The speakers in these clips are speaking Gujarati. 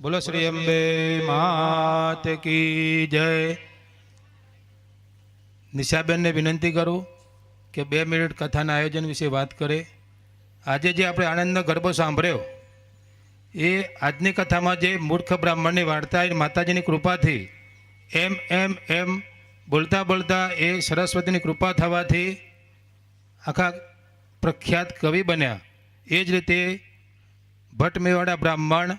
બોલો શ્રી અંબે માત કી જય. નિશાબેનને વિનંતી કરું કે બે મિનિટ કથાના આયોજન વિશે વાત કરે. આજે જે આપણે આનંદનો ગરબો સાંભળ્યો, એ આજની કથામાં જે મૂર્ખ બ્રાહ્મણની વાર્તા એ માતાજીની કૃપાથી, એમ એમ એમ, બોલતા બોલતા એ સરસ્વતીની કૃપા થવાથી આખા પ્રખ્યાત કવિ બન્યા. એ જ રીતે ભટ્ટ મેવાડા બ્રાહ્મણ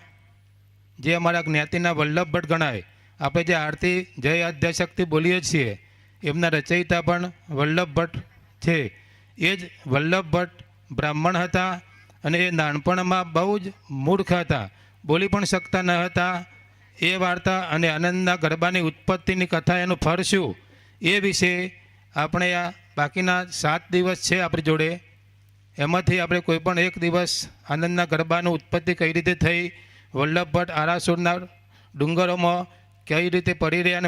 જે અમારા જ્ઞાતિના વલ્લભ ભટ્ટ ગણાય. આપણે જે આરતી જય આદ્યાશક્તિ બોલીએ છીએ, એમના રચયિતા પણ વલ્લભ ભટ્ટ છે. એ જ વલ્લભ ભટ્ટ બ્રાહ્મણ હતા અને એ નાનપણમાં બહુ જ મૂર્ખ હતા. બોલી પણ શકતા ન હતા. એ વાર્તા અને આનંદના ગરબાની ઉત્પત્તિની કથા એનું ફળ શું? એ વિશે આપણે આ બાકીના સાત દિવસ છે આપણી જોડે. એમાંથી આપણે કોઈ પણ એક દિવસ આનંદના ગરબાની ઉત્પત્તિ કઈ રીતે થઈ વલ્લભ ભટ્ટ આરાસુરના ડુંગરોમાં કઈ રીતે પડી રહ્યા